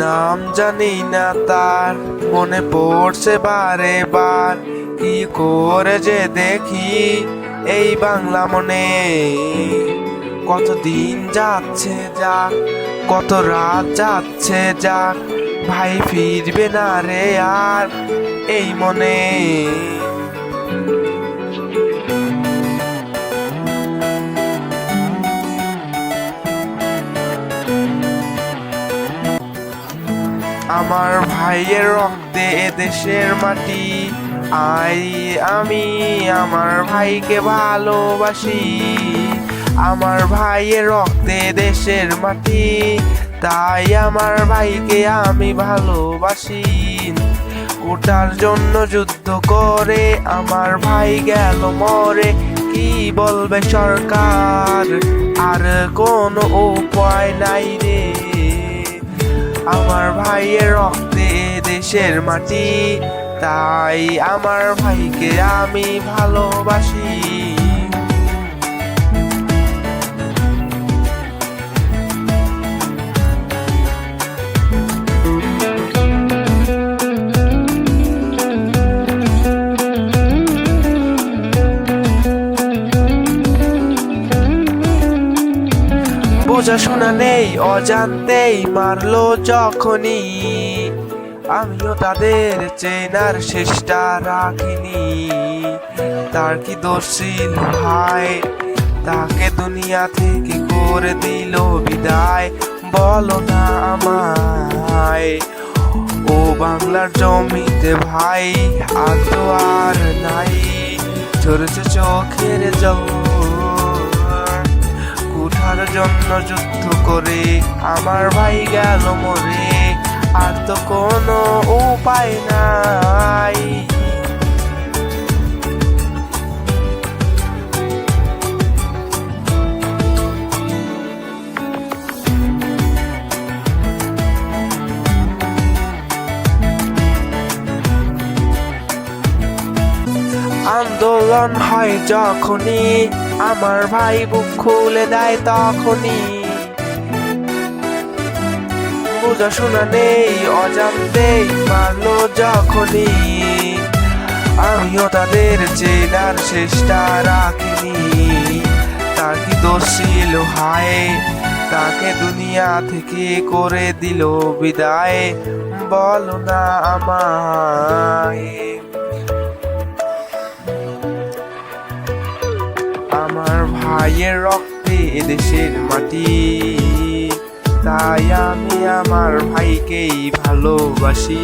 নাম জানি না তার, মনে পড়ছে বারে বার। কি করে যে দেখি এই বাংলা মনে। কতদিন যাচ্ছে যাক, কত রাত যাচ্ছে যাক, ভাই ফিরবে না রে আর এই মনে। আমার ভাইয়ের রক্তে এদেশের মাটি। আই, আমি আমার ভাইকে ভালোবাসি। আমার ভাইয়ের রক্তে দেশের মাটি। তাই আমার ভাইকে আমি ভালোবাসি। ওটার জন্য যুদ্ধ করে আমার ভাই গেল মরে। কি বলবে সরকার? আর কোনো উপায় নাই। রে আমার ভাইয়ের রক্তে দেশের মাটি। তাই আমার ভাইকে আমি ভালোবাসি। বোঝাশোনা নেই, অজান্তেই মারলো যখনই। আমিও তাদের চেনার চেষ্টা রাখিনি। তার কি দোষ ছিল ভাই? তাকে দুনিয়া থেকে করে দিল বিদায়। বলো না আমায়, ও বাংলার জমিতে ভাই তো আর নাই। চোখের জল। জন্য যুদ্ধ করে। আমার ভাই গেল মরে, আর তো কোনো উপায় নাই। আন্দোলন হয় যখনই আমার ভাই বুক খুলে দেয় তখনই। বোঝাশোনা নেই অজান্তেই মারলো যখনই। আমিও তাদের চেনার চেষ্টা রাখিনি। তার কি দোষ হায়, তাকে দুনিয়া থেকে করে দিল বিদায়। বলো না আমায়। ভাইয়ের রক্তে এদেশের মাটি। তাই আমি আমার ভাইকেই ভালোবাসি।